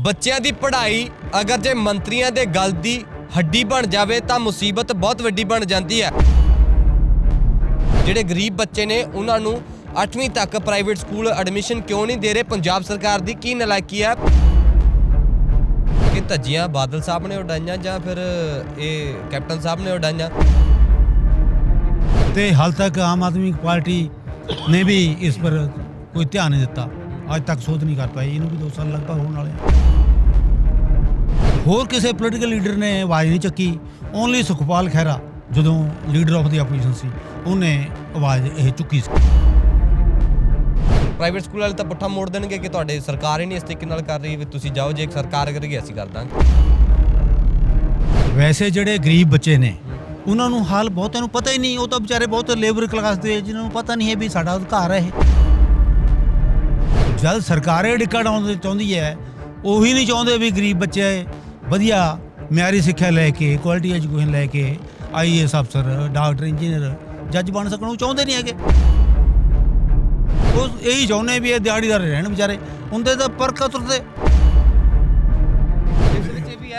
ਬੱਚਿਆਂ ਦੀ ਪੜ੍ਹਾਈ ਅਗਰ ਜੇ ਮੰਤਰੀਆਂ ਦੇ ਗੱਲ ਦੀ ਹੱਡੀ ਬਣ ਜਾਵੇ ਤਾਂ ਮੁਸੀਬਤ ਬਹੁਤ ਵੱਡੀ ਬਣ ਜਾਂਦੀ ਹੈ। ਜਿਹੜੇ ਗਰੀਬ ਬੱਚੇ ਨੇ, ਉਹਨਾਂ ਨੂੰ 8ਵੀਂ ਤੱਕ ਪ੍ਰਾਈਵੇਟ ਸਕੂਲ ਐਡਮਿਸ਼ਨ ਕਿਉਂ ਨਹੀਂ ਦੇ ਰਹੇ? ਪੰਜਾਬ ਸਰਕਾਰ ਦੀ ਕੀ ਨਲਾਇਕੀ ਹੈ? ਕਿ ਧੱਜੀਆਂ ਬਾਦਲ ਸਾਹਿਬ ਨੇ ਉਡਾਈਆਂ ਜਾਂ ਫਿਰ ਇਹ ਕੈਪਟਨ ਸਾਹਿਬ ਨੇ ਉਡਾਈਆਂ? ਤੇ ਹਾਲ ਤੱਕ ਆਮ ਆਦਮੀ ਪਾਰਟੀ ਨੇ ਵੀ ਇਸ ਪਰ ਕੋਈ ਧਿਆਨ ਨਹੀਂ ਦਿੱਤਾ। ਅੱਜ ਤੱਕ ਸੋਧ ਨਹੀਂ ਕਰ ਪਾਈ ਇਹਨੂੰ ਵੀ 2 ਸਾਲ ਲਗਭਗ ਹੋਣ ਵਾਲੇ। ਆ। ਹੋਰ ਕਿਸੇ ਪੋਲੀਟੀਕਲ ਲੀਡਰ ਨੇ ਆਵਾਜ਼ ਨਹੀਂ ਚੱਕੀ? ਓਨਲੀ ਸੁਖਪਾਲ ਖਹਿਰਾ ਜਦੋਂ ਲੀਡਰ ਆਫ ਦੀ ਆਪੋਜੀਸ਼ਨ ਸੀ ਉਹਨੇ ਆਵਾਜ਼ ਇਹ ਚੁੱਕੀ ਸੀ। ਪ੍ਰਾਈਵੇਟ ਸਕੂਲ ਵਾਲੇ ਤਾਂ ਪੁੱਠਾ ਮੋੜ ਦੇਣਗੇ ਕਿ ਤੁਹਾਡੇ ਸਰਕਾਰ ਹੀ ਨਹੀਂ ਇਸ ਤਰੀਕੇ ਨਾਲ ਕਰ ਰਹੀ ਵੀ ਤੁਸੀਂ ਜਾਓ ਜੇ ਸਰਕਾਰ ਕਰੇਗੀ ਅਸੀਂ ਕਰ ਦਾਂਗੇ। ਵੈਸੇ ਜਿਹੜੇ ਗਰੀਬ ਬੱਚੇ ਨੇ ਉਹਨਾਂ ਨੂੰ ਹਾਲ ਬਹੁਤਿਆਂ ਨੂੰ ਪਤਾ ਹੀ ਨਹੀਂ ਉਹ ਤਾਂ ਵਿਚਾਰੇ ਬਹੁਤ ਲੇਬਰ ਕਲਾਸ ਦੇ ਜਿਨ੍ਹਾਂ ਨੂੰ ਪਤਾ ਨਹੀਂ ਹੈ ਵੀ ਸਾਡਾ ਅਧਿਕਾਰ ਹੈ ਇਹ। ਜਦ ਸਰਕਾਰ ਇਹ ਡਿੱਕਾ ਡਾਉਣ ਚਾਹੁੰਦੀ ਹੈ, ਉਹੀ ਨਹੀਂ ਚਾਹੁੰਦੇ ਵੀ ਗਰੀਬ ਬੱਚੇ ਵਧੀਆ ਮਿਆਰੀ ਸਿੱਖਿਆ ਲੈ ਕੇ ਕੁਆਲਿਟੀ ਐਜੂਕੇਸ਼ਨ ਲੈ ਕੇ ਆਈਏਐਸ ਅਫਸਰ ਡਾਕਟਰ ਇੰਜੀਨੀਅਰ ਜੱਜ ਬਣ ਸਕਣ, ਉਹ ਚਾਹੁੰਦੇ ਨਹੀਂ ਹੈਗੇ। ਉਹ ਇਹੀ ਚਾਹੁੰਦੇ ਵੀ ਇਹ ਦਿਹਾੜੀਦਾਰ ਰਹਿਣ ਵਿਚਾਰੇ, ਹੁੰਦੇ ਤਾਂ ਪਰ ਕਤਰਦੇ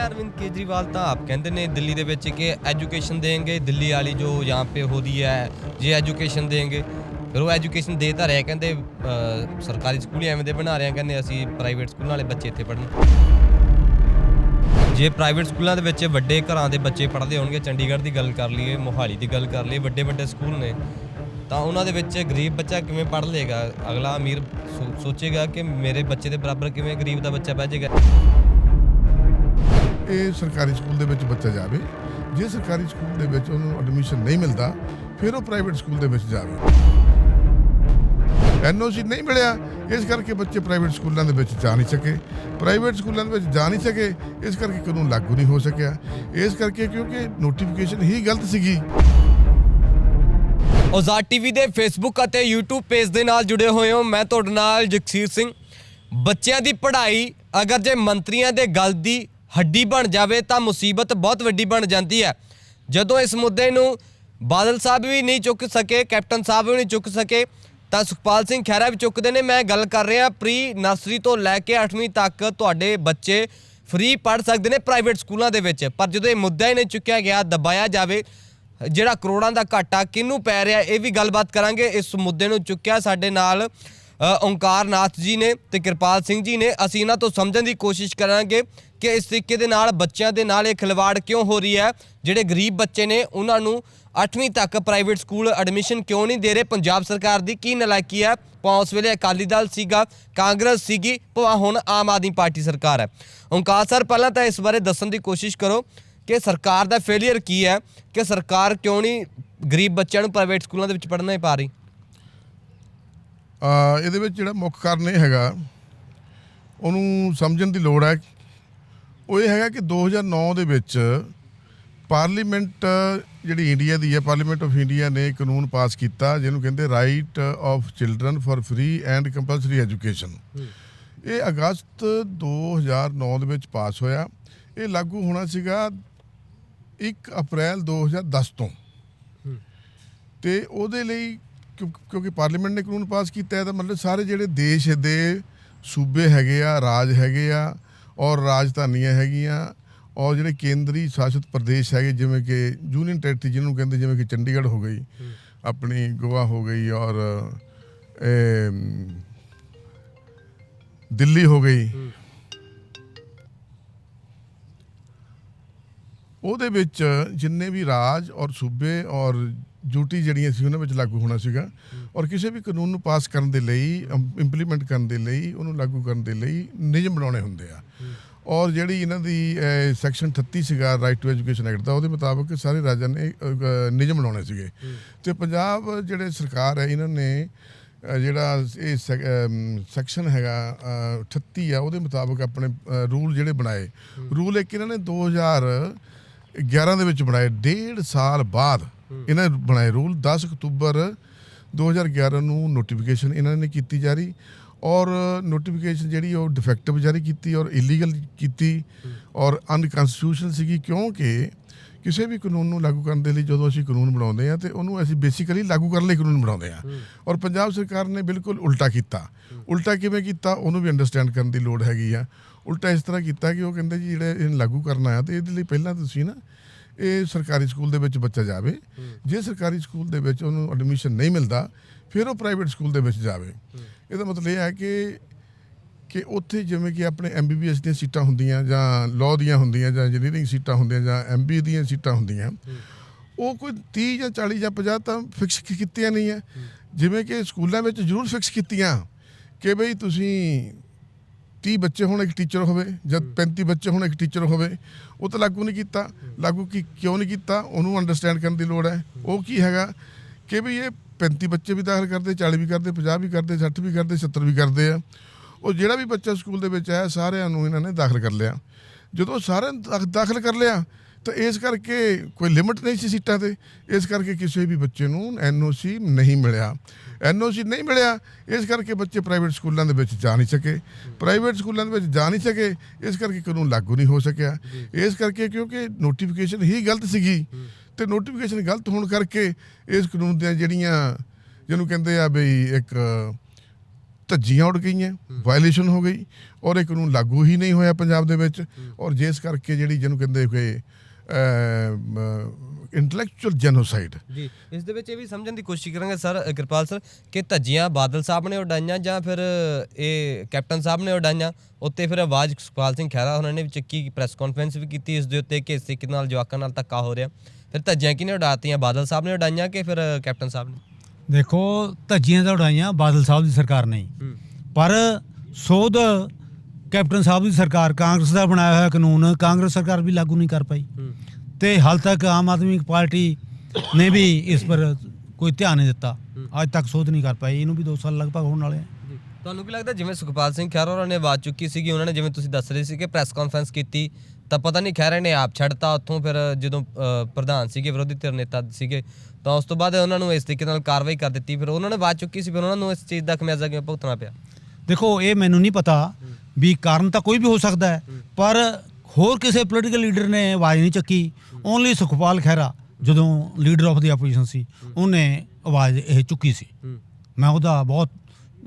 ਅਰਵਿੰਦ ਕੇਜਰੀਵਾਲ ਤਾਂ ਆਪ ਕਹਿੰਦੇ ਨੇ ਦਿੱਲੀ ਦੇ ਵਿੱਚ ਕਿ ਐਜੂਕੇਸ਼ਨ ਦੇਣਗੇ, ਦਿੱਲੀ ਵਾਲੀ ਜੋ ਯਹਾਂ ਪੇ ਹੋਦੀ ਹੈ, ਜੇ ਐਜੂਕੇਸ਼ਨ ਦੇਣਗੇ। ਫਿਰ ਉਹ ਐਜੂਕੇਸ਼ਨ ਦੇ ਤਾਂ ਰਿਹਾ ਕਹਿੰਦੇ ਅਹ, ਸਰਕਾਰੀ ਸਕੂਲ ਹੀ ਐਵੇਂ ਦੇ ਬਣਾ ਰਹੇ ਆ ਕਹਿੰਦੇ ਅਸੀਂ ਪ੍ਰਾਈਵੇਟ ਸਕੂਲਾਂ ਵਾਲੇ ਬੱਚੇ ਇੱਥੇ ਪੜ੍ਹਨ। ਜੇ ਪ੍ਰਾਈਵੇਟ ਸਕੂਲਾਂ ਦੇ ਵਿੱਚ ਵੱਡੇ ਘਰਾਂ ਦੇ ਬੱਚੇ ਪੜ੍ਹਦੇ ਹੋਣਗੇ ਚੰਡੀਗੜ੍ਹ ਦੀ ਗੱਲ ਕਰ ਲਈਏ ਮੋਹਾਲੀ ਦੀ ਗੱਲ ਕਰ ਲਈਏ ਵੱਡੇ ਵੱਡੇ ਸਕੂਲ ਨੇ ਤਾਂ ਉਹਨਾਂ ਦੇ ਵਿੱਚ ਗਰੀਬ ਬੱਚਾ ਕਿਵੇਂ ਪੜ੍ਹ ਲੇਗਾ ਅਗਲਾ ਅਮੀਰ ਸੋ- ਸੋਚੇਗਾ ਕਿ ਮੇਰੇ ਬੱਚੇ ਦੇ ਬਰਾਬਰ ਕਿਵੇਂ ਗਰੀਬ ਦਾ ਬੱਚਾ ਬਹਿ ਜਾਏਗਾ ਇਹ ਸਰਕਾਰੀ ਸਕੂਲ ਦੇ ਵਿੱਚ ਬੱਚਾ ਜਾਵੇ। ਜੇ ਸਰਕਾਰੀ ਸਕੂਲ ਦੇ ਵਿੱਚ ਉਹਨੂੰ ਐਡਮਿਸ਼ਨ ਨਹੀਂ ਮਿਲਦਾ ਫਿਰ ਉਹ ਪ੍ਰਾਈਵੇਟ ਸਕੂਲ ਦੇ ਵਿੱਚ ਜਾਵੇ। ਐਨਓਸੀ ਨਹੀਂ ਮਿਲਿਆ। ਇਸ ਕਰਕੇ ਬੱਚੇ ਪ੍ਰਾਈਵੇਟ ਸਕੂਲਾਂ ਦੇ ਵਿੱਚ ਜਾ ਨਹੀਂ ਸਕੇ। ਪ੍ਰਾਈਵੇਟ ਸਕੂਲਾਂ ਦੇ ਵਿੱਚ ਜਾ ਨਹੀਂ ਸਕੇ। ਇਸ ਕਰਕੇ ਕਾਨੂੰਨ ਲਾਗੂ ਨਹੀਂ ਹੋ ਸਕਿਆ। ਇਸ ਕਰਕੇ ਕਿਉਂਕਿ ਨੋਟੀਫਿਕੇਸ਼ਨ ਹੀ ਗਲਤ ਸੀਗੀ। ਔਜ਼ਾਦ ਟੀਵੀ ਦੇ ਫੇਸਬੁੱਕ ਅਤੇ YouTube ਪੇਜ ਦੇ ਨਾਲ ਜੁੜੇ ਹੋਏ ਹੋ। ਮੈਂ ਤੁਹਾਡੇ ਨਾਲ ਜਗਸੀਰ ਸਿੰਘ। ਬੱਚਿਆਂ ਦੀ ਪੜ੍ਹਾਈ ਅਗਰ ਜੇ ਮੰਤਰੀਆਂ ਦੇ ਗੱਲ ਦੀ ਹੱਡੀ ਬਣ ਜਾਵੇ ਤਾਂ ਮੁਸੀਬਤ ਬਹੁਤ ਵੱਡੀ ਬਣ ਜਾਂਦੀ ਹੈ। ਜਦੋਂ ਇਸ ਮੁੱਦੇ ਨੂੰ ਬਾਦਲ ਸਾਹਿਬ ਵੀ ਨਹੀਂ ਚੁੱਕ ਸਕੇ, ਕੈਪਟਨ ਸਾਹਿਬ ਵੀ ਨਹੀਂ ਚੁੱਕ ਸਕੇ ਤਾਂ ਸੁਖਪਾਲ ਸਿੰਘ ਖਹਿਰਾ ਵੀ ਚੁੱਕਦੇ ਨੇ। ਮੈਂ ਗੱਲ ਕਰ ਰਿਹਾ ਪ੍ਰੀ ਨਰਸਰੀ ਤੋਂ ਲੈ ਕੇ 8ਵੀਂ ਤੱਕ ਤੁਹਾਡੇ ਬੱਚੇ ਫ੍ਰੀ ਪੜ੍ਹ ਸਕਦੇ ਨੇ ਪ੍ਰਾਈਵੇਟ ਸਕੂਲਾਂ ਦੇ ਵਿੱਚ। ਪਰ ਜਦੋਂ ਇਹ ਮੁੱਦਾ ਹੀ ਨਹੀਂ ਚੁੱਕਿਆ ਗਿਆ, ਦਬਾਇਆ ਜਾਵੇ, ਜਿਹੜਾ ਕਰੋੜਾਂ ਦਾ ਘਾਟਾ ਕਿਹਨੂੰ ਪੈ ਰਿਹਾ, ਇਹ ਵੀ ਗੱਲਬਾਤ ਕਰਾਂਗੇ। ਇਸ ਮੁੱਦੇ ਨੂੰ ਚੁੱਕਿਆ ਸਾਡੇ ਨਾਲ ਅ, ਨਾਥ ਜੀ ਨੇ ਤੇ ਕਿਰਪਾਲ ਸਿੰਘ ਜੀ ਨੇ। ਅਸੀਂ ਇਹਨਾਂ ਤੋਂ ਸਮਝਣ ਦੀ ਕੋਸ਼ਿਸ਼ ਕਰਾਂਗੇ ਕਿ ਇਸ ਤਰੀਕੇ ਦੇ ਨਾਲ ਬੱਚਿਆਂ ਦੇ ਨਾਲ ਇਹ ਖਿਲਵਾੜ ਕਿਉਂ ਹੋ ਰਹੀ ਹੈ? ਜਿਹੜੇ ਗਰੀਬ ਬੱਚੇ ਨੇ ਉਹਨਾਂ ਨੂੰ 8ਵੀਂ ਤੱਕ ਪ੍ਰਾਈਵੇਟ ਸਕੂਲ ਐਡਮਿਸ਼ਨ ਕਿਉਂ ਨਹੀਂ ਦੇ ਰਹੇ? ਪੰਜਾਬ ਸਰਕਾਰ ਦੀ ਕੀ ਨਲਾਇਕੀ ਹੈ? ਭਾਵੇਂ ਉਸ ਵੇਲੇ ਅਕਾਲੀ ਦਲ ਸੀਗਾ ਕਾਂਗਰਸ ਸੀਗੀ ਭਾਵੇਂ ਹੁਣ ਆਮ ਆਦਮੀ ਪਾਰਟੀ ਸਰਕਾਰ ਹੈ। ਓਂਕਾਰ ਸਰ ਪਹਿਲਾਂ ਤਾਂ ਇਸ ਬਾਰੇ ਦੱਸਣ ਦੀ ਕੋਸ਼ਿਸ਼ ਕਰੋ ਕਿ ਸਰਕਾਰ ਦਾ ਫੇਲਿਅਰ ਕੀ ਹੈ? ਕਿ ਸਰਕਾਰ ਕਿਉਂ ਨਹੀਂ ਗਰੀਬ ਬੱਚਿਆਂ ਨੂੰ ਪ੍ਰਾਈਵੇਟ ਸਕੂਲਾਂ ਦੇ ਵਿੱਚ ਪੜ੍ਹਨਾ ਹੀ ਪਾ ਰਹੀ? ਇਹਦੇ ਵਿੱਚ ਜਿਹੜਾ ਮੁੱਖ ਕਾਰਨ ਇਹ ਹੈਗਾ, ਉਹਨੂੰ ਸਮਝਣ ਦੀ ਲੋੜ ਹੈ। ਉਹ ਇਹ ਹੈਗਾ ਕਿ 2009 ਦੇ ਵਿੱਚ ਪਾਰਲੀਮੈਂਟ ਜਿਹੜੀ ਇੰਡੀਆ ਦੀ ਹੈ, ਪਾਰਲੀਮੈਂਟ ਆਫ ਇੰਡੀਆ ਨੇ ਕਾਨੂੰਨ ਪਾਸ ਕੀਤਾ, ਜਿਹਨੂੰ ਕਹਿੰਦੇ right of children for free and compulsory education ਇਹ ਅਗਸਤ 2009 ਦੇ ਵਿੱਚ ਪਾਸ ਹੋਇਆ। ਇਹ ਲਾਗੂ ਹੋਣਾ ਸੀਗਾ 1 ਅਪ੍ਰੈਲ 2010 ਤੋਂ। ਤੇ ਉਹਦੇ ਲਈ ਕਿਉਂਕਿ ਪਾਰਲੀਮੈਂਟ ਨੇ ਕਾਨੂੰਨ ਪਾਸ ਕੀਤਾ ਹੈ ਤਾਂ ਮਤਲਬ ਸਾਰੇ ਜਿਹੜੇ ਦੇਸ਼ ਦੇ ਸੂਬੇ ਹੈਗੇ ਆ, ਰਾਜ ਹੈਗੇ ਆ ਔਰ ਰਾਜਧਾਨੀਆਂ ਹੈਗੀਆਂ ਔਰ ਜਿਹੜੇ ਕੇਂਦਰੀ ਸ਼ਾਸਿਤ ਪ੍ਰਦੇਸ਼ ਹੈਗੇ, ਜਿਵੇਂ ਕਿ ਯੂਨੀਅਨ ਟੈਰੀਟਰੀ ਜਿਹਨੂੰ ਕਹਿੰਦੇ ਜਿਵੇਂ ਕਿ ਚੰਡੀਗੜ੍ਹ ਹੋ ਗਈ, ਆਪਣੀ ਗੋਆ ਹੋ ਗਈ ਔਰ ਦਿੱਲੀ ਹੋ ਗਈ। ਉਹਦੇ ਵਿੱਚ ਜਿੰਨੇ ਵੀ ਰਾਜ ਔਰ ਸੂਬੇ ਔਰ ਡਿਊਟੀ ਜਿਹੜੀਆਂ ਸੀ ਉਹਨਾਂ ਵਿੱਚ ਲਾਗੂ ਹੋਣਾ ਸੀਗਾ ਔਰ ਕਿਸੇ ਵੀ ਕਾਨੂੰਨ ਨੂੰ ਪਾਸ ਕਰਨ ਦੇ ਲਈ ਇੰਪਲੀਮੈਂਟ ਕਰਨ ਦੇ ਲਈ ਉਹਨੂੰ ਲਾਗੂ ਕਰਨ ਦੇ ਲਈ ਨਿਯਮ ਬਣਾਉਣੇ ਹੁੰਦੇ ਆ। ਔਰ ਜਿਹੜੀ ਇਹਨਾਂ ਦੀ ਸੈਕਸ਼ਨ 38 ਸੀਗਾ ਰਾਈਟ ਟੂ ਐਜੂਕੇਸ਼ਨ ਐਕਟ ਦਾ ਉਹਦੇ ਮੁਤਾਬਕ ਸਾਰੇ ਰਾਜਾਂ ਨੇ ਨਿਯਮ ਬਣਾਉਣੇ ਸੀਗੇ। ਤੇ ਪੰਜਾਬ ਜਿਹੜੇ ਸਰਕਾਰ ਹੈ ਇਹਨਾਂ ਨੇ ਜਿਹੜਾ ਇਹ ਸੈਕਸ਼ਨ ਹੈਗਾ ਅਹ, 38 ਆ ਉਹਦੇ ਮੁਤਾਬਕ ਆਪਣੇ ਰੂਲ ਜਿਹੜੇ ਬਣਾਏ। ਰੂਲ ਇੱਕ ਇਹਨਾਂ ਨੇ 2000 11 ਦੇ ਵਿੱਚ ਬਣਾਏ ਡੇਢ ਸਾਲ ਬਾਅਦ। ਇਹਨਾਂ ਨੇ ਬਣਾਏ ਰੂਲ 10 ਅਕਤੂਬਰ 2011 ਨੂੰ ਨੋਟੀਫਿਕੇਸ਼ਨ ਇਹਨਾਂ ਨੇ ਕੀਤੀ ਜਾਰੀ ਔਰ ਨੋਟੀਫਿਕੇਸ਼ਨ ਜਿਹੜੀ ਉਹ ਡਿਫੈਕਟਿਵ ਜਾਰੀ ਕੀਤੀ ਔਰ ਇਲੀਗਲ ਕੀਤੀ ਔਰ ਅਨਕਨਸਟੀਟਿਊਸ਼ਨਲ ਸੀਗੀ ਕਿਉਂਕਿ ਕਿਸੇ ਵੀ ਕਾਨੂੰਨ ਨੂੰ ਲਾਗੂ ਕਰਨ ਦੇ ਲਈ ਜਦੋਂ ਅਸੀਂ ਕਾਨੂੰਨ ਬਣਾਉਂਦੇ ਆ ਤੇ ਉਹਨੂੰ ਅਸੀਂ ਬੇਸਿਕਲੀ ਲਾਗੂ ਕਰਨ ਲਈ ਕਾਨੂੰਨ ਬਣਾਉਂਦੇ ਆ ਔਰ ਪੰਜਾਬ ਸਰਕਾਰ ਨੇ ਬਿਲਕੁਲ ਉਲਟਾ ਕੀਤਾ। ਉਲਟਾ ਕਿਵੇਂ ਕੀਤਾ ਉਹਨੂੰ ਵੀ ਅੰਡਰਸਟੈਂਡ ਕਰਨ ਦੀ ਲੋੜ ਹੈਗੀ ਆ। ਉਲਟਾ ਇਸ ਤਰ੍ਹਾਂ ਕੀਤਾ ਕਿ ਉਹ ਕਹਿੰਦੇ ਜੀ ਜਿਹੜੇ ਇਹਨੂੰ ਲਾਗੂ ਕਰਨਾ ਆ ਤੇ ਇਹਦੇ ਲਈ ਪਹਿਲਾਂ ਤੁਸੀਂ ਨਾ ਇਹ ਸਰਕਾਰੀ ਸਕੂਲ ਦੇ ਵਿੱਚ ਬੱਚਾ ਜਾਵੇ। ਜੇ ਸਰਕਾਰੀ ਸਕੂਲ ਦੇ ਵਿੱਚ ਉਹਨੂੰ ਐਡਮਿਸ਼ਨ ਨਹੀਂ ਮਿਲਦਾ, ਫਿਰ ਉਹ ਪ੍ਰਾਈਵੇਟ ਸਕੂਲ ਦੇ ਵਿੱਚ ਜਾਵੇ। ਇਹਦਾ ਮਤਲਬ ਇਹ ਹੈ ਕਿ ਕਿ ਉੱਥੇ ਜਿਵੇਂ ਕਿ ਆਪਣੇ ਐਮਬੀਬੀਐਸ ਦੀਆਂ ਸੀਟਾਂ ਹੁੰਦੀਆਂ ਜਾਂ ਲਾਅ ਦੀਆਂ ਹੁੰਦੀਆਂ ਜਾਂ ਇੰਜੀਨੀਅਰਿੰਗ ਸੀਟਾਂ ਹੁੰਦੀਆਂ ਜਾਂ ਐਮਬੀਏ ਦੀਆਂ ਸੀਟਾਂ ਹੁੰਦੀਆਂ, ਉਹ ਕੋਈ 30 ਜਾਂ 40 ਜਾਂ 50 ਤਾਂ ਫਿਕਸ ਕੀਤੀਆਂ ਨਹੀਂ ਹੈ। ਜਿਵੇਂ ਕਿ ਸਕੂਲਾਂ ਵਿੱਚ ਜ਼ਰੂਰ ਫਿਕਸ ਕੀਤੀਆਂ ਕਿ ਬਈ ਤੁਸੀਂ 30 ਬੱਚੇ ਹੁਣ ਇੱਕ ਟੀਚਰ ਹੋਵੇ ਜਦ 35 ਬੱਚੇ ਹੁਣ ਇੱਕ ਟੀਚਰ ਹੋਵੇ ਉਹ ਤਾਂ ਲਾਗੂ ਨਹੀਂ ਕੀਤਾ। ਲਾਗੂ ਕੀ ਕਿਉਂ ਨਹੀਂ ਕੀਤਾ? ਉਹਨੂੰ ਅੰਡਰਸਟੈਂਡ ਕਰਨ ਦੀ ਲੋੜ ਹੈ। ਉਹ ਕੀ ਹੈਗਾ ਕਿ ਵੀ ਇਹ 35 ਬੱਚੇ ਵੀ ਦਾਖਲ ਕਰਦੇ 40 ਵੀ ਕਰਦੇ 50 ਵੀ ਕਰਦੇ 60 ਵੀ ਕਰਦੇ 70 ਵੀ ਕਰਦੇ ਆ। ਉਹ ਜਿਹੜਾ ਵੀ ਬੱਚਾ ਸਕੂਲ ਦੇ ਵਿੱਚ ਆਇਆ ਸਾਰਿਆਂ ਨੂੰ ਇਹਨਾਂ ਨੇ ਦਾਖਲ ਕਰ ਲਿਆ। ਜਦੋਂ ਸਾਰਿਆਂ ਦਾਖਲ ਕਰ ਲਿਆ ਤਾਂ ਇਸ ਕਰਕੇ ਕੋਈ ਲਿਮਟ ਨਹੀਂ ਸੀ ਸੀਟਾਂ ਤੇ। ਇਸ ਕਰਕੇ ਕਿਸੇ ਵੀ ਬੱਚੇ ਨੂੰ ਐਨਓਸੀ ਨਹੀਂ ਮਿਲਿਆ। ਐਨਓਸੀ ਨਹੀਂ ਮਿਲਿਆ, ਇਸ ਕਰਕੇ ਬੱਚੇ ਪ੍ਰਾਈਵੇਟ ਸਕੂਲਾਂ ਦੇ ਵਿੱਚ ਜਾ ਨਹੀਂ ਸਕੇ। ਪ੍ਰਾਈਵੇਟ ਸਕੂਲਾਂ ਦੇ ਵਿੱਚ ਜਾ ਨਹੀਂ ਸਕੇ, ਇਸ ਕਰਕੇ ਕਾਨੂੰਨ ਲਾਗੂ ਨਹੀਂ ਹੋ ਸਕਿਆ। ਇਸ ਕਰਕੇ ਕਿਉਂਕਿ ਨੋਟੀਫਿਕੇਸ਼ਨ ਹੀ ਗਲਤ ਸੀਗੀ ਤੇ ਨੋਟੀਫਿਕੇਸ਼ਨ ਗਲਤ ਹੋਣ ਕਰਕੇ ਇਸ ਕਾਨੂੰਨ ਦੀਆਂ ਜਿਹੜੀਆਂ ਜਿਹਨੂੰ ਕਹਿੰਦੇ ਆ ਬਈ ਇੱਕ ਧੱਜੀਆਂ ਉੱਡ ਗਈਆਂ ਵਾਇਲੇਸ਼ਨ ਹੋ ਗਈ ਔਰ ਇਹ ਕਾਨੂੰਨ ਲਾਗੂ ਹੀ ਨਹੀਂ ਹੋਇਆ ਪੰਜਾਬ ਦੇ ਵਿੱਚ। ਔਰ ਜਿਸ ਕਰਕੇ ਜਿਹੜੀ ਜਿਹਨੂੰ ਕਹਿੰਦੇ ਕਿ ਇੰਟੈਲੈਕਚੁਅਲ ਜੈਨੋਸਾਈਡ ਜੀ ਇਸ ਦੇ ਵਿੱਚ ਇਹ ਵੀ ਸਮਝਣ ਦੀ ਕੋਸ਼ਿਸ਼ ਕਰਾਂਗੇ ਸਰ ਕਿਰਪਾਲ ਸਰ ਕਿ ਧੱਜੀਆਂ ਬਾਦਲ ਸਾਹਿਬ ਨੇ ਉਡਾਈਆਂ ਜਾਂ ਫਿਰ ਇਹ ਕੈਪਟਨ ਸਾਹਿਬ ਨੇ ਉਡਾਈਆਂ ਉੱਤੇ ਫਿਰ ਆਵਾਜ਼ ਸੁਖਪਾਲ ਸਿੰਘ ਖਹਿਰਾ ਉਹਨਾਂ ਨੇ ਵੀ ਚੱਕੀ ਪ੍ਰੈਸ ਕਾਨਫਰੰਸ ਵੀ ਕੀਤੀ ਇਸ ਦੇ ਉੱਤੇ ਕਿ ਇਸ ਤਰੀਕੇ ਨਾਲ ਜਵਾਕਾਂ ਨਾਲ ਧੱਕਾ ਹੋ ਰਿਹਾ। ਫਿਰ ਧੱਜੀਆਂ ਕਿਹਨੇ ਉਡਾਤੀਆਂ ਬਾਦਲ ਸਾਹਿਬ ਨੇ ਉਡਾਈਆਂ ਕਿ ਫਿਰ ਕੈਪਟਨ ਸਾਹਿਬ ਨੇ? ਦੇਖੋ ਧੱਜੀਆਂ ਤਾਂ ਉਡਾਈਆਂ ਬਾਦਲ ਸਾਹਿਬ ਦੀ ਸਰਕਾਰ ਨਹੀਂ। ਹੂੰ। ਪਰ ਸੋਧ ਕੈਪਟਨ ਸਾਹਿਬ ਦੀ ਸਰਕਾਰ ਕਾਂਗਰਸ ਦਾ ਬਣਾਇਆ ਹੋਇਆ ਕਾਨੂੰਨ ਕਾਂਗਰਸ ਸਰਕਾਰ ਵੀ ਲਾਗੂ ਨਹੀਂ ਕਰ ਪਾਈ। ਤੇ ਹਾਲ ਤੱਕ ਆਮ ਆਦਮੀ ਪਾਰਟੀ ਨੇ ਵੀ ਇਸ ਪਰ ਕੋਈ ਧਿਆਨ ਨਹੀਂ ਦਿੱਤਾ। ਅੱਜ ਤੱਕ ਸੋਧ ਨਹੀਂ ਕਰ ਪਾਈ। ਇਹਨੂੰ ਵੀ 2 ਸਾਲ ਲਗਭਗ ਹੋਣ ਵਾਲੇ ਆ। ਤੁਹਾਨੂੰ ਕੀ ਲੱਗਦਾ ਜਿਵੇਂ ਸੁਖਪਾਲ ਸਿੰਘ ਖਹਿਰਾ ਹੋਰਾਂ ਨੇ ਆਵਾਜ਼ ਚੁੱਕੀ ਸੀਗੀ ਉਹਨਾਂ ਨੇ ਜਿਵੇਂ ਤੁਸੀਂ ਦੱਸ ਰਹੇ ਸੀ ਕਿ ਪ੍ਰੈਸ ਕਾਨਫਰੰਸ ਕੀਤੀ ਤਾਂ ਪਤਾ ਨਹੀਂ ਖਹਿਰਾ ਨੇ ਆਪ ਛੱਡਤਾ ਉੱਥੋਂ ਫਿਰ ਜਦੋਂ ਪ੍ਰਧਾਨ ਸੀਗੇ ਵਿਰੋਧੀ ਧਿਰ ਨੇਤਾ ਸੀਗੇ ਤਾਂ ਉਸ ਤੋਂ ਬਾਅਦ ਉਹਨਾਂ ਨੂੰ ਇਸ ਤਰੀਕੇ ਨਾਲ ਕਾਰਵਾਈ ਕਰ ਦਿੱਤੀ। ਫਿਰ ਉਹਨਾਂ ਨੇ ਆਵਾਜ਼ ਚੁੱਕੀ ਸੀ ਫਿਰ ਉਹਨਾਂ ਨੂੰ ਇਸ ਚੀਜ਼ ਦਾ ਖਮਿਆਜ਼ਾ ਕਿਵੇਂ ਭੁਗਤਣਾ ਪਿਆ? ਦੇਖੋ ਇਹ ਮੈਨੂੰ ਨਹੀਂ ਪਤਾ ਵੀ ਕਾਰਨ ਤਾਂ ਕੋਈ ਵੀ ਹੋ ਸਕਦਾ ਹੈ ਪਰ ਹੋਰ ਕਿਸੇ ਪੋਲੀਟੀਕਲ ਲੀਡਰ ਨੇ ਆਵਾਜ਼ ਨਹੀਂ ਚੱਕੀ। ਓਨਲੀ ਸੁਖਪਾਲ ਖਹਿਰਾ ਜਦੋਂ ਲੀਡਰ ਆਫ ਦੀ ਆਪੋਜੀਸ਼ਨ ਸੀ ਉਹਨੇ ਆਵਾਜ਼ ਇਹ ਚੁੱਕੀ ਸੀ। ਮੈਂ ਉਹਦਾ ਬਹੁਤ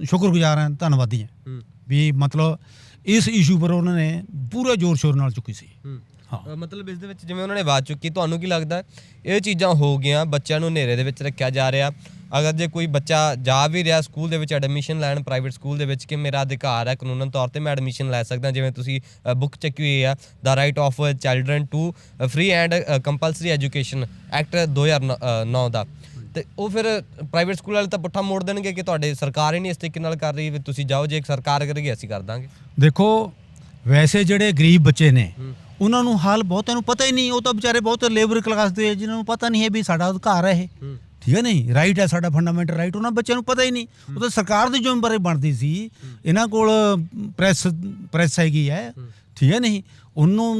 ਸ਼ੁਕਰਗੁਜ਼ਾਰ ਹਾਂ ਧੰਨਵਾਦੀ ਹਾਂ। ਵੀ ਮਤਲਬ ਇਸ ਇਸ਼ੂ ਪਰ ਉਹਨਾਂ ਨੇ ਪੂਰੇ ਜ਼ੋਰ ਸ਼ੋਰ ਨਾਲ ਚੁੱਕੀ ਸੀ। ਹੂੰ। ਮਤਲਬ ਇਸ ਦੇ ਵਿੱਚ ਜਿਵੇਂ ਉਹਨਾਂ ਨੇ ਆਵਾਜ਼ ਚੁੱਕੀ ਤੁਹਾਨੂੰ ਕੀ ਲੱਗਦਾ? ਇਹ ਚੀਜ਼ਾਂ ਹੋ ਗਈਆਂ ਬੱਚਿਆਂ ਨੂੰ ਹਨੇਰੇ ਦੇ ਵਿੱਚ ਰੱਖਿਆ ਜਾ ਰਿਹਾ। ਅਗਰ ਜੇ ਕੋਈ ਬੱਚਾ ਜਾ ਵੀ ਰਿਹਾ ਸਕੂਲ ਦੇ ਵਿੱਚ ਐਡਮਿਸ਼ਨ ਲੈਣ ਪ੍ਰਾਈਵੇਟ ਸਕੂਲ ਦੇ ਵਿੱਚ ਕਿ ਮੇਰਾ ਅਧਿਕਾਰ ਹੈ ਕਾਨੂੰਨਨ ਤੌਰ ਤੇ ਮੈਂ ਐਡਮਿਸ਼ਨ ਲੈ ਸਕਦਾ ਜਿਵੇਂ ਤੁਸੀਂ ਬੁੱਕ ਚੱਕੀ ਹੋਈ ਆ ਦਾ right of children to free and compulsory education act 2009 ਦਾ ਤੇ ਉਹ ਫਿਰ ਪ੍ਰਾਈਵੇਟ ਸਕੂਲ ਵਾਲੇ ਤਾਂ ਪੁੱਠਾ ਮੋੜ ਦੇਣਗੇ ਕਿ ਤੁਹਾਡੇ ਸਰਕਾਰ ਹੀ ਨਹੀਂ ਇਸ ਤਰੀਕੇ ਨਾਲ ਕਰ ਰਹੀ ਵੀ ਤੁਸੀਂ ਜਾਓ ਜੇ ਸਰਕਾਰ ਕਰੇਗੀ ਅਸੀਂ ਕਰ ਦਾਂਗੇ। ਦੇਖੋ ਵੈਸੇ ਜਿਹੜੇ ਗਰੀਬ ਬੱਚੇ ਨੇ। ਉਹਨਾਂ ਨੂੰ ਹਾਲ ਬਹੁਤਿਆਂ ਨੂੰ ਪਤਾ ਹੀ ਨਹੀਂ ਉਹ ਤਾਂ ਵਿਚਾਰੇ ਬਹੁਤ ਲੇਬਰ ਕਲਾਸ ਦੇ ਜਿਨ੍ਹਾਂ ਨੂੰ ਪਤਾ ਨਹੀਂ ਹੈ ਵੀ ਸਾਡਾ ਅਧਿਕਾਰ ਹੈ ਇਹ। ਹੂੰ। ਠੀਕ ਹੈ ਨਹੀਂ? ਰਾਈਟ ਹੈ, ਸਾਡਾ ਫੰਡਾਮੈਂਟਲ ਰਾਈਟ ਉਹਨਾਂ ਬੱਚਿਆਂ ਨੂੰ ਪਤਾ ਹੀ ਨਹੀਂ। ਉਹ ਤਾਂ ਸਰਕਾਰ ਦੀ ਜ਼ਿੰਮੇਵਾਰੀ ਬਣਦੀ ਸੀ। ਇਹਨਾਂ ਕੋਲ ਪ੍ਰੈਸ ਪ੍ਰੈਸ ਹੈਗੀ ਹੈ। ਠੀਕ ਹੈ ਨਹੀਂ? ਉਹਨੂੰ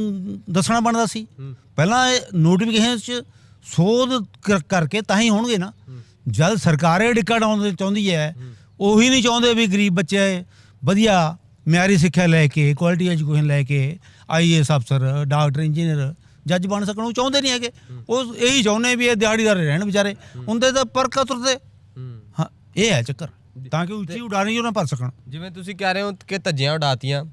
ਦੱਸਣਾ ਬਣਦਾ ਸੀ। ਹੂੰ। ਪਹਿਲਾਂ ਨੋਟੀਫਿਕੇਸ਼ਨ ਚ ਸੋਧ ਕਰ- ਕਰਕੇ ਤਾਂ ਹੀ ਹੋਣਗੇ ਨਾ। ਜਦ ਸਰਕਾਰ ਇਹ ਡਿੱਕਾ ਡਾਉਣ ਚਾਹੁੰਦੀ ਹੈ, ਉਹੀ ਨਹੀਂ ਚਾਹੁੰਦੇ ਵੀ ਗਰੀਬ ਬੱਚੇ ਵਧੀਆ ਮਿਆਰੀ ਸਿੱਖਿਆ ਲੈ ਕੇ ਕੁਆਲਿਟੀ ਐਜੂਕੇਸ਼ਨ ਲੈ ਕੇ ਆਈਏਐਸ ਅਫਸਰ ਡਾਕਟਰ ਇੰਜੀਨੀਅਰ ਜੱਜ ਬਣ ਸਕਣ ਉਹ ਚਾਹੁੰਦੇ ਨਹੀਂ ਹੈਗੇ। ਉਹ ਇਹੀ ਚਾਹੁੰਦੇ ਵੀ ਇਹ ਦਿਹਾੜੀਦਾਰ ਰਹਿਣ ਵਿਚਾਰੇ। ਹੁੰਦੇ ਤਾਂ ਪਰ ਕਤਰਦੇ ਹੂੰ। ਇਹ ਹੈ ਚੱਕਰ। ਤਾਂ ਕਿ ਉੱਚੀ ਉਡਾਰੀ ਉਹ ਨਾ ਭਰ ਸਕਣ। ਜਿਵੇਂ ਤੁਸੀਂ ਕਹਿ ਰਹੇ ਹੋ ਕਿ ਧੱਜੀਆਂ ਉਡਾਤੀਆਂ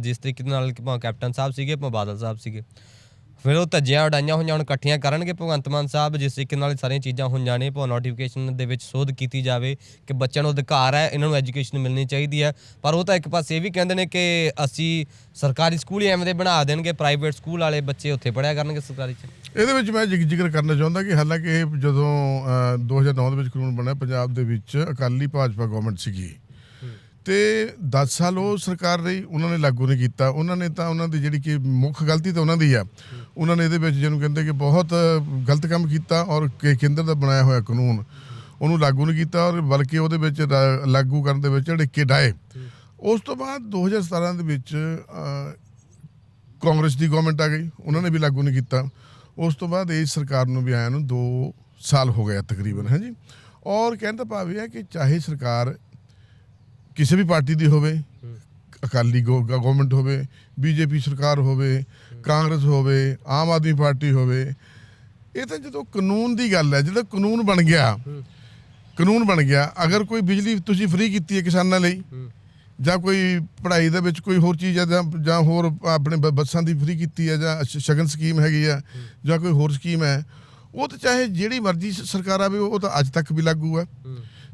ਜਿਸ ਤਰੀਕੇ ਨਾਲ ਕੈਪਟਨ ਸਾਹਿਬ ਸੀਗੇ ਭਾਵੇਂ ਬਾਦਲ ਸਾਹਿਬ ਸੀਗੇ। ਫਿਰ ਉਹ ਧੱਜੀਆਂ ਉਡਾਈਆਂ ਹੋਈਆਂ ਹੁਣ ਇਕੱਠੀਆਂ ਕਰਨਗੇ ਭਗਵੰਤ ਮਾਨ ਸਾਹਿਬ ਜਿਸ ਤਰੀਕੇ ਨਾਲ ਇਹ ਸਾਰੀਆਂ ਚੀਜ਼ਾਂ ਹੋਈਆਂ ਨੇ ਭਾਵੇਂ ਨੋਟੀਫਿਕੇਸ਼ਨ ਦੇ ਵਿੱਚ ਸੋਧ ਕੀਤੀ ਜਾਵੇ ਕਿ ਬੱਚਿਆਂ ਨੂੰ ਅਧਿਕਾਰ ਹੈ ਇਹਨਾਂ ਨੂੰ ਐਜੂਕੇਸ਼ਨ ਮਿਲਣੀ ਚਾਹੀਦੀ ਹੈ। ਪਰ ਉਹ ਤਾਂ ਇੱਕ ਪਾਸੇ ਇਹ ਵੀ ਕਹਿੰਦੇ ਨੇ ਕਿ ਅਸੀਂ ਸਰਕਾਰੀ ਸਕੂਲ ਹੀ ਐਵੇਂ ਦੇ ਬਣਾ ਦੇਣਗੇ ਪ੍ਰਾਈਵੇਟ ਸਕੂਲ ਵਾਲੇ ਬੱਚੇ ਉੱਥੇ ਪੜ੍ਹਿਆ ਕਰਨਗੇ ਸਰਕਾਰੀ 'ਚ। ਇਹਦੇ ਵਿੱਚ ਮੈਂ ਜ਼ਿਕ- ਜ਼ਿਕਰ ਕਰਨਾ ਚਾਹੁੰਦਾ ਕਿ ਹਾਲਾਂਕਿ ਇਹ ਜਦੋਂ ਅਹ, 2009 ਦੇ ਵਿੱਚ ਕਾਨੂੰਨ ਬਣਿਆ ਪੰਜਾਬ ਦੇ ਵਿੱਚ ਅਕਾਲੀ ਭਾਜਪਾ ਗਵਰਨਮੈਂਟ ਸੀਗੀ। ਤੇ 10 ਸਾਲ ਉਹ ਸਰਕਾਰ ਰਹੀ ਉਹਨਾਂ ਨੇ ਲਾਗੂ ਨਹੀਂ ਕੀਤਾ ਉਹਨਾਂ ਨੇ ਤਾਂ ਉਹਨਾਂ ਦੀ ਜਿਹੜੀ ਕਿ ਮੁੱਖ ਗਲਤੀ ਤਾਂ ਉਹਨਾਂ ਦੀ ਆ। ਉਹਨਾਂ ਨੇ ਇਹਦੇ ਵਿੱਚ ਜਿਹਨੂੰ ਕਹਿੰਦੇ ਕਿ ਬਹੁਤ ਗਲਤ ਕੰਮ ਕੀਤਾ ਔਰ ਕੇ- ਕੇਂਦਰ ਦਾ ਬਣਾਇਆ ਹੋਇਆ ਕਾਨੂੰਨ, ਉਹਨੂੰ ਲਾਗੂ ਨਹੀਂ ਕੀਤਾ ਔਰ ਬਲਕਿ ਉਹਦੇ ਵਿੱਚ ਲਾਗੂ ਕਰਨ ਦੇ ਵਿੱਚ ਢਿੱਕੇ ਡਾਏ। ਉਸ ਤੋਂ ਬਾਅਦ 2017 ਦੇ ਵਿੱਚ ਕਾਂਗਰਸ ਦੀ ਗਵਰਨਮੈਂਟ ਆ ਗਈ, ਉਹਨਾਂ ਨੇ ਵੀ ਲਾਗੂ ਨਹੀਂ ਕੀਤਾ। ਉਸ ਤੋਂ ਬਾਅਦ ਇਸ ਸਰਕਾਰ ਨੂੰ ਵੀ ਆਇਆ ਨੂੰ 2 ਸਾਲ ਹੋ ਗਏ ਤਕਰੀਬਨ, ਹੈ ਜੀ? ਔਰ ਕਹਿਣ ਦਾ ਭਾਵ ਇਹ ਹੈ ਕਿ ਚਾਹੇ ਸਰਕਾਰ ਕਿਸੇ ਵੀ ਪਾਰਟੀ ਦੀ ਹੋਵੇ, ਅਕਾਲੀ ਗਵਰਨਮੈਂਟ ਹੋਵੇ, ਬੀਜੇਪੀ ਸਰਕਾਰ ਹੋਵੇ ਕਾਂਗਰਸ ਹੋਵੇ ਆਮ ਆਦਮੀ ਪਾਰਟੀ ਹੋਵੇ ਇਹ ਤਾਂ ਜਦੋਂ ਕਾਨੂੰਨ ਦੀ ਗੱਲ ਹੈ ਜਿਹੜਾ ਕਾਨੂੰਨ ਬਣ ਗਿਆ ਕਾਨੂੰਨ ਬਣ ਗਿਆ ਅਗਰ ਕੋਈ ਬਿਜਲੀ ਤੁਸੀਂ ਫ੍ਰੀ ਕੀਤੀ ਹੈ ਕਿਸਾਨਾਂ ਲਈ ਜਾਂ ਕੋਈ ਪੜ੍ਹਾਈ ਦੇ ਵਿੱਚ ਕੋਈ ਹੋਰ ਚੀਜ਼ ਹੈ ਜਾਂ ਜਾਂ ਹੋਰ ਆਪਣੇ ਬੱਸਾਂ ਦੀ ਫ੍ਰੀ ਕੀਤੀ ਹੈ ਜਾਂ ਸ਼ਗਨ ਸਕੀਮ ਹੈਗੀ ਆ ਜਾਂ ਕੋਈ ਹੋਰ ਸਕੀਮ ਹੈ ਉਹ ਤਾਂ ਚਾਹੇ ਜਿਹੜੀ ਮਰਜ਼ੀ ਸਰਕਾਰ ਆਵੇ ਉਹ ਤਾਂ ਅੱਜ ਤੱਕ ਵੀ ਲਾਗੂ ਹੈ।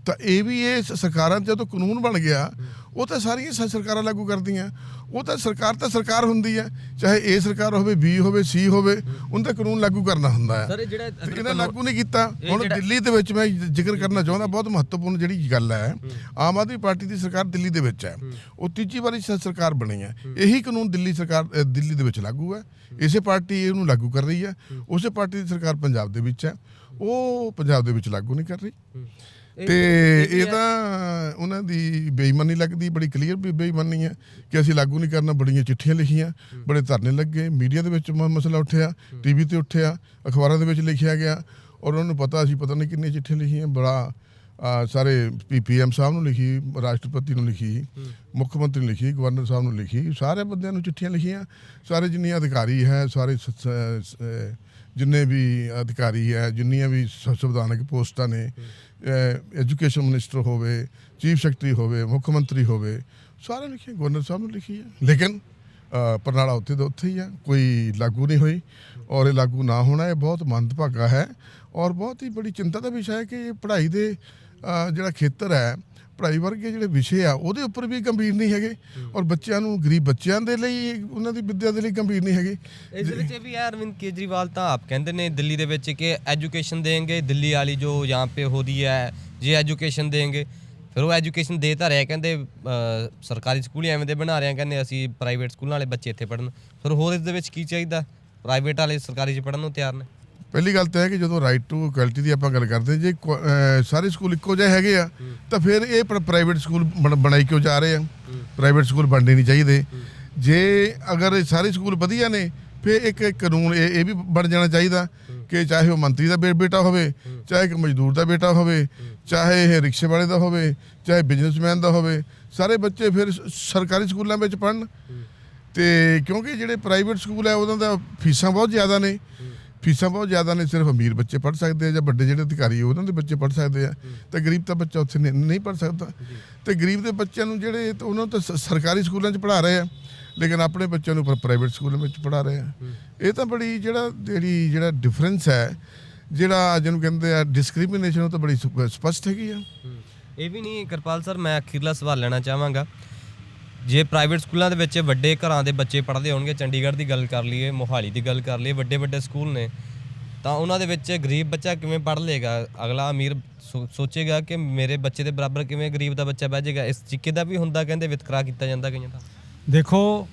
ਤਾਂ ਇਹ ਵੀ ਇਹ ਸਰਕਾਰਾਂ ਜਦੋਂ ਕਾਨੂੰਨ ਬਣ ਗਿਆ ਉਹ ਤਾਂ ਸਾਰੀਆਂ ਸਰਕਾਰਾਂ ਲਾਗੂ ਕਰਦੀਆਂ। ਉਹ ਤਾਂ ਸਰਕਾਰ ਤਾਂ ਸਰਕਾਰ ਹੁੰਦੀ ਹੈ। ਚਾਹੇ ਏ ਸਰਕਾਰ ਹੋਵੇ ਬੀ ਹੋਵੇ ਸੀ ਹੋਵੇ ਉਹਨਾਂ ਦਾ ਕਾਨੂੰਨ ਲਾਗੂ ਕਰਨਾ ਹੁੰਦਾ ਹੈ। ਸਰ ਜਿਹੜਾ ਇਹਨੇ ਲਾਗੂ ਨਹੀਂ ਕੀਤਾ ਹੁਣ ਦਿੱਲੀ ਦੇ ਵਿੱਚ ਮੈਂ ਜ਼ਿਕਰ ਕਰਨਾ ਚਾਹੁੰਦਾ ਬਹੁਤ ਮਹੱਤਵਪੂਰਨ ਜਿਹੜੀ ਗੱਲ ਹੈ। ਆਮ ਆਦਮੀ ਪਾਰਟੀ ਦੀ ਸਰਕਾਰ ਦਿੱਲੀ ਦੇ ਵਿੱਚ ਹੈ। ਉਹ ਤੀਜੀ ਵਾਰੀ ਸਰਕਾਰ ਬਣੀ ਹੈ। ਇਹੀ ਕਾਨੂੰਨ ਦਿੱਲੀ ਸਰਕਾਰ ਦਿੱਲੀ ਦੇ ਵਿੱਚ ਲਾਗੂ ਹੈ। ਇਸੇ ਪਾਰਟੀ ਇਹਨੂੰ ਲਾਗੂ ਕਰ ਰਹੀ ਹੈ। ਉਸੇ ਪਾਰਟੀ ਦੀ ਸਰਕਾਰ ਪੰਜਾਬ ਦੇ ਵਿੱਚ ਹੈ। ਉਹ ਪੰਜਾਬ ਦੇ ਵਿੱਚ ਲਾਗੂ ਨਹੀਂ ਕਰ ਰਹੀ। ਤੇ ਇਹ ਤਾਂ ਉਹਨਾਂ ਦੀ ਬੇਈਮਾਨੀ ਲੱਗਦੀ ਬੜੀ ਕਲੀਅਰ ਵੀ ਬੇਈਮਾਨੀ ਹੈ ਕਿ ਅਸੀਂ ਲਾਗੂ ਨਹੀਂ ਕਰਨਾ ਬੜੀਆਂ ਚਿੱਠੀਆਂ ਲਿਖੀਆਂ ਬੜੇ ਧਰਨੇ ਲੱਗੇ ਮੀਡੀਆ ਦੇ ਵਿੱਚ ਮਸਲਾ ਉੱਠਿਆ ਟੀਵੀ ਤੇ ਉੱਠਿਆ ਅਖਬਾਰਾਂ ਦੇ ਵਿੱਚ ਲਿਖਿਆ ਗਿਆ ਔਰ ਉਹਨਾਂ ਨੂੰ ਪਤਾ ਸੀ ਪਤਾ ਨਹੀਂ ਕਿੰਨੀਆਂ ਚਿੱਠੀਆਂ ਲਿਖੀਆਂ ਬੜਾ ਸਾਰੇ ਪੀਪੀਐਮ ਸਾਹਿਬ ਨੂੰ ਲਿਖੀ ਰਾਸ਼ਟਰਪਤੀ ਨੂੰ ਲਿਖੀ ਮੁੱਖ ਮੰਤਰੀ ਨੂੰ ਲਿਖੀ ਗਵਰਨਰ ਸਾਹਿਬ ਨੂੰ ਲਿਖੀ ਸਾਰੇ ਬੰਦਿਆਂ ਨੂੰ ਚਿੱਠੀਆਂ ਲਿਖੀਆਂ ਸਾਰੇ ਜਿੰਨੇ ਅਧਿਕਾਰੀ ਹੈ ਸਾਰੇ ਜਿੰਨੇ ਵੀ ਅਧਿਕਾਰੀ ਹੈ ਜਿੰਨੀਆਂ ਵੀ ਸੰਵਿਧਾਨਕ ਪੋਸਟਾਂ ਨੇ ਐਜੂਕੇਸ਼ਨ ਮਿਨਿਸਟਰ ਹੋਵੇ ਚੀਫ ਸੈਕਟਰੀ ਹੋਵੇ ਮੁੱਖ ਮੰਤਰੀ ਹੋਵੇ ਸਾਰੇ ਲਿਖੇ ਗਵਰਨਰ ਸਾਹਿਬ ਨੂੰ ਲਿਖੀ ਹੈ। ਲੇਕਿਨ ਪਰਨਾਲਾ ਉੱਥੇ ਦਾ ਉੱਥੇ ਹੀ ਆ ਕੋਈ ਲਾਗੂ ਨਹੀਂ ਹੋਈ ਔਰ ਇਹ ਲਾਗੂ ਨਾ ਹੋਣਾ ਇਹ ਬਹੁਤ ਮੰਦਭਾਗਾ ਹੈ ਔਰ ਬਹੁਤ ਹੀ ਬੜੀ ਚਿੰਤਾ ਦਾ ਵਿਸ਼ਾ ਹੈ ਕਿ ਇਹ ਪੜ੍ਹਾਈ ਦੇ ਜਿਹੜਾ ਖੇਤਰ ਹੈ ਪੜ੍ਹਾਈ ਵਰਗੇ ਜਿਹੜੇ ਵਿਸ਼ੇ ਆ ਉਹਦੇ ਉੱਪਰ ਵੀ ਗੰਭੀਰ ਨਹੀਂ ਹੈਗੇ ਔਰ ਬੱਚਿਆਂ ਨੂੰ ਗਰੀਬ ਬੱਚਿਆਂ ਦੇ ਲਈ ਉਹਨਾਂ ਦੀ ਵਿੱਦਿਆ ਦੇ ਲਈ ਗੰਭੀਰ ਨਹੀਂ ਹੈਗੇ। ਇਸ ਦੇ ਵਿੱਚ ਵੀ ਅਰਵਿੰਦ ਕੇਜਰੀਵਾਲ ਤਾਂ ਆਪ ਕਹਿੰਦੇ ਨੇ ਦਿੱਲੀ ਦੇ ਵਿੱਚ ਕਿ ਐਜੂਕੇਸ਼ਨ ਦੇਣਗੇ ਦਿੱਲੀ ਵਾਲੀ ਜੋ ਯਹਾਂ ਪੇ ਹੋਦੀ ਹੈ ਜੇ ਐਜੂਕੇਸ਼ਨ ਦੇਣਗੇ ਫਿਰ ਉਹ ਐਜੂਕੇਸ਼ਨ ਦੇ ਤਾਂ ਰਿਹਾ ਕਹਿੰਦੇ ਸਰਕਾਰੀ ਸਕੂਲ ਐਵੇਂ ਦੇ ਬਣਾ ਰਹੇ ਆ ਕਹਿੰਦੇ ਅਸੀਂ ਪ੍ਰਾਈਵੇਟ ਸਕੂਲਾਂ ਵਾਲੇ ਬੱਚੇ ਇੱਥੇ ਪੜਨ ਫਿਰ ਹੋਰ ਇਸ ਦੇ ਵਿੱਚ ਕੀ ਚਾਹੀਦਾ? ਪ੍ਰਾਈਵੇਟ ਵਾਲੇ ਸਰਕਾਰੀ 'ਚ ਪੜਨ ਨੂੰ ਤਿਆਰ ਨੇ। ਪਹਿਲੀ ਗੱਲ ਤਾਂ ਹੈ ਕਿ ਜਦੋਂ ਰਾਈਟ ਟੂ ਇਕੁਐਲਿਟੀ ਦੀ ਆਪਾਂ ਗੱਲ ਕਰਦੇ ਜੇ ਸਾਰੇ ਸਕੂਲ ਇੱਕੋ ਜਿਹੇ ਹੈਗੇ ਆ ਤਾਂ ਫਿਰ ਇਹ ਪ੍ਰਾਈਵੇਟ ਸਕੂਲ ਬਣ- ਬਣਾਈ ਕਿਉਂ ਜਾ ਰਹੇ ਆ? ਪ੍ਰਾਈਵੇਟ ਸਕੂਲ ਬਣਨੇ ਨਹੀਂ ਚਾਹੀਦੇ। ਜੇ ਅਗਰ ਸਾਰੇ ਸਕੂਲ ਵਧੀਆ ਨੇ ਫਿਰ ਇੱਕ ਕਾਨੂੰਨ ਇਹ ਇਹ ਵੀ ਬਣ ਜਾਣਾ ਚਾਹੀਦਾ ਕਿ ਚਾਹੇ ਉਹ ਮੰਤਰੀ ਦਾ ਬੇਟਾ ਹੋਵੇ ਚਾਹੇ ਇੱਕ ਮਜ਼ਦੂਰ ਦਾ ਬੇਟਾ ਹੋਵੇ ਚਾਹੇ ਇਹ ਰਿਕਸ਼ੇ ਵਾਲੇ ਦਾ ਹੋਵੇ ਚਾਹੇ ਬਿਜ਼ਨਸਮੈਨ ਦਾ ਹੋਵੇ ਸਾਰੇ ਬੱਚੇ ਫਿਰ ਸਰਕਾਰੀ ਸਕੂਲਾਂ ਵਿੱਚ ਪੜਨ ਤੇ ਕਿਉਂਕਿ ਜਿਹੜੇ ਪ੍ਰਾਈਵੇਟ ਸਕੂਲ ਹੈ ਉਹਨਾਂ ਦਾ ਫੀਸਾਂ ਬਹੁਤ ਜ਼ਿਆਦਾ ਨੇ। ਫੀਸਾਂ ਬਹੁਤ ਜ਼ਿਆਦਾ ਨੇ, ਸਿਰਫ ਅਮੀਰ ਬੱਚੇ ਪੜ ਸਕਦੇ ਆ ਜਾਂ ਵੱਡੇ ਜਿਹੜੇ ਅਧਿਕਾਰੀ ਉਹਨਾਂ ਦੇ ਬੱਚੇ ਪੜ ਸਕਦੇ ਆ। ਤੇ ਗਰੀਬ ਤਾਂ ਬੱਚਾ ਉੱਥੇ ਨਹੀਂ- ਨਹੀਂ ਪੜ ਸਕਦਾ। ਤੇ ਗਰੀਬ ਦੇ ਬੱਚਿਆਂ ਨੂੰ ਜਿਹੜੇ ਉਹਨਾਂ ਨੂੰ ਤਾਂ ਸਰਕਾਰੀ ਸਕੂਲਾਂ 'ਚ ਪੜ੍ਹਾ ਰਹੇ ਆ, ਲੇਕਿਨ ਆਪਣੇ ਬੱਚਿਆਂ ਨੂੰ ਪਰ, ਪ੍ਰਾਈਵੇਟ ਸਕੂਲਾਂ ਵਿੱਚ ਪੜ੍ਹਾ ਰਹੇ ਆ। ਇਹ ਤਾਂ ਬੜੀ ਜਿਹੜਾ, ਜਿਹੜੀ ਜਿਹੜਾ ਡਿਫਰੈਂਸ ਹੈ, ਜਿਹੜਾ ਜਿਹਨੂੰ ਕਹਿੰਦੇ ਆ ਡਿਸਕ੍ਰਿਮੀਨੇਸ਼ਨ ਉਹ ਤਾਂ ਬੜੀ ਸੁ- ਸਪਸ਼ਟ ਹੈਗੀ ਆ। ਇਹ ਵੀ ਨਹੀਂ, ਕਿਰਪਾਲ ਸਰ, ਮੈਂ ਅਖੀਰਲਾ ਸਵਾਲ ਲੈਣਾ ਚਾਹਾਂਗਾ। ਜੇ ਪ੍ਰਾਈਵੇਟ ਸਕੂਲਾਂ ਦੇ ਵਿੱਚ ਵੱਡੇ ਘਰਾਂ ਦੇ ਬੱਚੇ ਪੜ੍ਹਦੇ ਹੋਣਗੇ ਚੰਡੀਗੜ੍ਹ ਦੀ ਗੱਲ ਕਰ ਲਈਏ ਮੋਹਾਲੀ ਦੀ ਗੱਲ ਕਰ ਲਈਏ ਵੱਡੇ ਵੱਡੇ ਸਕੂਲ ਨੇ ਤਾਂ ਉਹਨਾਂ ਦੇ ਵਿੱਚ ਗਰੀਬ ਬੱਚਾ ਕਿਵੇਂ ਪੜ੍ਹ ਲੇਗਾ ਅਗਲਾ ਅਮੀਰ ਸੋਚੇਗਾ ਕਿ ਮੇਰੇ ਬੱਚੇ ਦੇ ਬਰਾਬਰ ਕਿਵੇਂ ਗਰੀਬ ਦਾ ਬੱਚਾ ਬਹਿ ਜਾਏਗਾ ਇਸ ਤਰੀਕੇ ਦਾ ਵੀ ਹੁੰਦਾ ਕਹਿੰਦੇ ਵਿਤਕਰਾ ਕੀਤਾ ਜਾਂਦਾ ਕਈਆਂ ਦਾ। ਦੇਖੋ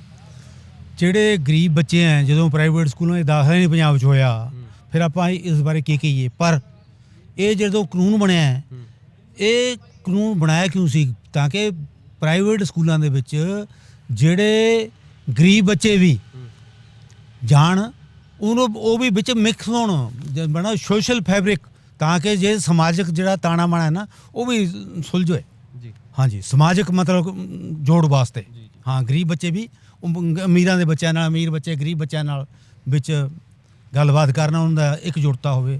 ਜਿਹੜੇ ਗਰੀਬ ਬੱਚੇ ਹੈ ਜਦੋਂ ਪ੍ਰਾਈਵੇਟ ਸਕੂਲਾਂ 'ਚ ਦਾਖਲਾ ਨਹੀਂ ਪੰਜਾਬ 'ਚ ਹੋਇਆ ਫਿਰ ਆਪਾਂ ਇਸ ਬਾਰੇ ਕੀ ਕਹੀਏ? ਪਰ ਇਹ ਜਦੋਂ ਕਾਨੂੰਨ ਬਣਿਆ ਇਹ ਕਾਨੂੰਨ ਬਣਾਇਆ ਕਿਉਂ ਸੀ? ਤਾਂ ਕਿ ਪ੍ਰਾਈਵੇਟ ਸਕੂਲਾਂ ਦੇ ਵਿੱਚ ਜਿਹੜੇ ਗਰੀਬ ਬੱਚੇ ਵੀ ਜਾਣ ਉਹਨੂੰ ਉਹ ਵੀ ਵਿੱਚ ਮਿਕਸ ਹੋਣ ਬਣਾ ਸੋਸ਼ਲ ਫੈਬਰਿਕ ਤਾਂ ਕਿ ਜੇ ਸਮਾਜਿਕ ਜਿਹੜਾ ਤਾਣਾ ਬਾਣਾ ਹੈ ਨਾ ਉਹ ਵੀ ਸੁਲਝੇ ਜੀ। ਹਾਂਜੀ ਸਮਾਜਿਕ ਮਤਲਬ ਜੋੜ ਵਾਸਤੇ। ਹਾਂ ਗਰੀਬ ਬੱਚੇ ਵੀ ਅਮੀਰਾਂ ਦੇ ਬੱਚਿਆਂ ਨਾਲ ਅਮੀਰ ਬੱਚੇ ਗਰੀਬ ਬੱਚਿਆਂ ਨਾਲ ਵਿੱਚ ਗੱਲਬਾਤ ਕਰਨਾ ਉਹਨਾਂ ਦਾ ਇੱਕ ਜੁੜਤਾ ਹੋਵੇ।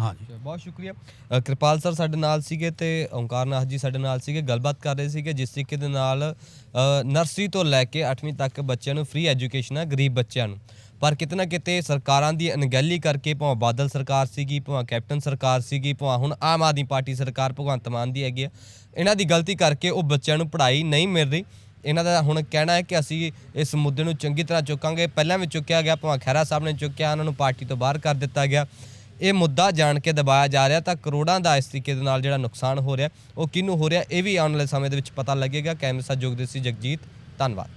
ਹਾਂਜੀ। ਬਹੁਤ ਸ਼ੁਕਰੀਆ। ਅ, ਕਿਰਪਾਲ ਸਰ ਸਾਡੇ ਨਾਲ ਸੀਗੇ ਤੇ ਓਂਕਾਰ ਨਾਥ ਜੀ ਸਾਡੇ ਨਾਲ ਸੀਗੇ ਗੱਲਬਾਤ ਕਰ ਰਹੇ ਸੀਗੇ ਜਿਸ ਤਰੀਕੇ ਦੇ ਨਾਲ ਅ, ਨਰਸਰੀ ਤੋਂ ਲੈ ਕੇ 8ਵੀਂ ਤੱਕ ਬੱਚਿਆਂ ਨੂੰ ਫ੍ਰੀ ਐਜੂਕੇਸ਼ਨ ਆ ਗਰੀਬ ਬੱਚਿਆਂ ਨੂੰ। ਪਰ ਕਿਤੇ ਨਾ ਕਿਤੇ ਸਰਕਾਰਾਂ ਦੀ ਅਣਗਹਿਲੀ ਕਰਕੇ ਭਾਵੇਂ ਬਾਦਲ ਸਰਕਾਰ ਸੀਗੀ ਭਾਵੇਂ ਕੈਪਟਨ ਸਰਕਾਰ ਸੀਗੀ ਭਾਵੇਂ ਹੁਣ ਆਮ ਆਦਮੀ ਪਾਰਟੀ ਸਰਕਾਰ ਭਗਵੰਤ ਮਾਨ ਦੀ ਹੈਗੀ ਆ ਇਹਨਾਂ ਦੀ ਗਲਤੀ ਕਰਕੇ ਉਹ ਬੱਚਿਆਂ ਨੂੰ ਪੜ੍ਹਾਈ ਨਹੀਂ ਮਿਲ ਰਹੀ। ਇਹਨਾਂ ਦਾ ਹੁਣ ਕਹਿਣਾ ਹੈ ਕਿ ਅਸੀਂ ਇਸ ਮੁੱਦੇ ਨੂੰ ਚੰਗੀ ਤਰ੍ਹਾਂ ਚੁੱਕਾਂਗੇ। ਪਹਿਲਾਂ ਵੀ ਚੁੱਕਿਆ ਗਿਆ ਭਾਵੇਂ ਖਹਿਰਾ ਸਾਹਿਬ ਨੇ ਚੁੱਕਿਆ ਉਹਨਾਂ ਨੂੰ ਪਾਰਟੀ ਤੋਂ ਬਾਹਰ ਕਰ ਦਿੱਤਾ ਗਿਆ। ਇਹ ਮੁੱਦਾ ਜਾਣ ਕੇ ਦਬਾਇਆ ਜਾ ਰਿਹਾ ਤਾਂ ਕਰੋੜਾਂ ਦਾ ਇਸ ਤਰੀਕੇ ਦੇ ਨਾਲ ਜਿਹੜਾ ਨੁਕਸਾਨ ਹੋ ਰਿਹਾ, ਉਹ ਕਿਹਨੂੰ ਹੋ ਰਿਹਾ, ਇਹ ਵੀ ਆਉਣ ਵਾਲੇ ਸਮੇਂ ਦੇ ਵਿੱਚ ਪਤਾ ਲੱਗੇਗਾ। ਕੈਮਰੇ ਸਹਿਯੋਗ ਦੇ ਸੀ ਜਗਜੀਤ, ਧੰਨਵਾਦ।